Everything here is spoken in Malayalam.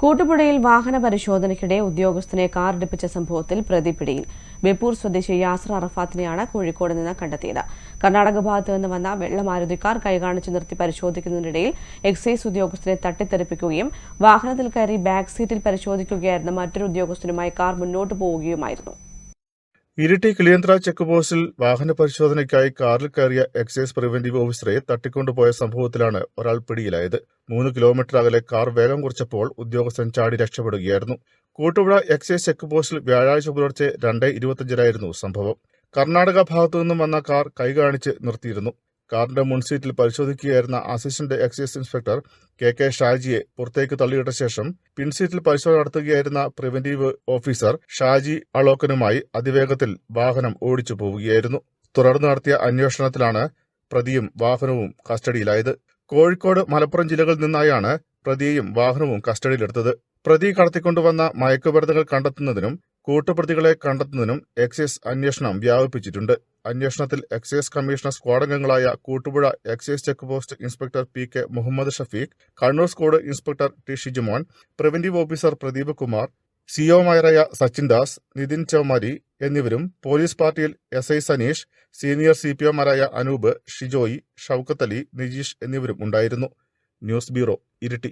കൂട്ടുപുഴയിൽ വാഹന പരിശോധനയ്ക്കിടെ ഉദ്യോഗസ്ഥനെ കാർ അടുപ്പിച്ച സംഭവത്തിൽ പ്രതി പിടിയിൽ. ബേപ്പൂർ സ്വദേശി യാസർ അറഫാത്തിനെയാണ് കോഴിക്കോട് നിന്ന് കണ്ടെത്തിയത്. കർണാടക ഭാഗത്തു നിന്ന് വന്ന വെള്ളമാരുതിക്കാർ കൈകാണിച്ചു നിർത്തി പരിശോധിക്കുന്നതിനിടയിൽ എക്സൈസ് ഉദ്യോഗസ്ഥനെ തട്ടിത്തെറിപ്പിക്കുകയും വാഹനത്തിൽ കയറി ബാക്ക് സീറ്റിൽ പരിശോധിക്കുകയായിരുന്ന മറ്റൊരു ഉദ്യോഗസ്ഥനുമായി കാർ മുന്നോട്ട് പോവുകയുമായിരുന്നു. ഇരിട്ടി കിളിയന്ത്ര ചെക്ക് പോസ്റ്റിൽ വാഹന പരിശോധനയ്ക്കായി കാറിൽ കയറിയ എക്സൈസ് പ്രിവന്റീവ് ഓഫീസറെ തട്ടിക്കൊണ്ടുപോയ സംഭവത്തിലാണ് ഒരാൾ പിടിയിലായത്. മൂന്ന് കിലോമീറ്റർ അകലെ കാർ വേഗം കുറച്ചപ്പോൾ ഉദ്യോഗസ്ഥൻ ചാടി രക്ഷപ്പെടുകയായിരുന്നു. കൂട്ടുപുഴ എക്സൈസ് ചെക്ക് പോസ്റ്റിൽ വ്യാഴാഴ്ച പുലർച്ചെ രണ്ട് ഇരുപത്തിയഞ്ചിനായിരുന്നു സംഭവം. കർണാടക ഭാഗത്തു നിന്നും വന്ന കാർ കൈകാണിച്ച് നിർത്തിയിരുന്നു. കാറിന്റെ മുൻസീറ്റിൽ പരിശോധിക്കുകയായിരുന്ന assistant excise inspector K K ഷാജിയെ പുറത്തേക്ക് തള്ളിയിട്ട ശേഷം പിൻസീറ്റിൽ പരിശോധന നടത്തുകയായിരുന്ന പ്രിവന്റീവ് ഓഫീസർ ഷാജി അളോക്കനുമായി അതിവേഗത്തിൽ വാഹനം ഓടിച്ചു പോവുകയായിരുന്നു. തുടർന്ന് നടത്തിയ അന്വേഷണത്തിലാണ് പ്രതിയും വാഹനവും കസ്റ്റഡിയിലായത്. കോഴിക്കോട് മലപ്പുറം ജില്ലകളിൽ നിന്നായാണ് പ്രതിയെയും വാഹനവും കസ്റ്റഡിയിലെടുത്തത്. പ്രതി കടത്തിക്കൊണ്ടുവന്ന മയക്കുമരുന്നുകൾ കണ്ടെത്തുന്നതിനും കൂട്ടുപ്രതികളെ കണ്ടെത്തുന്നതിനും എക്സൈസ് അന്വേഷണം വ്യാപിപ്പിച്ചിട്ടുണ്ട്. അന്വേഷണത്തിൽ excise commissioner സ്ക്വാഡംഗങ്ങളായ Kootupuzha excise check post inspector P K Muhammad Shafeeq Kannur squad inspector T Shijumon preventive officer Pradeep Kumar സിഒമാരായ Sachin Das Nithin Chaumari എന്നിവരും പോലീസ് പാർട്ടിയിൽ S I Saneesh senior C P ഒമാരായ Anoop Shijoy Shoukath Ali Nijeesh എന്നിവരും ഉണ്ടായിരുന്നു. News bureau Iritty.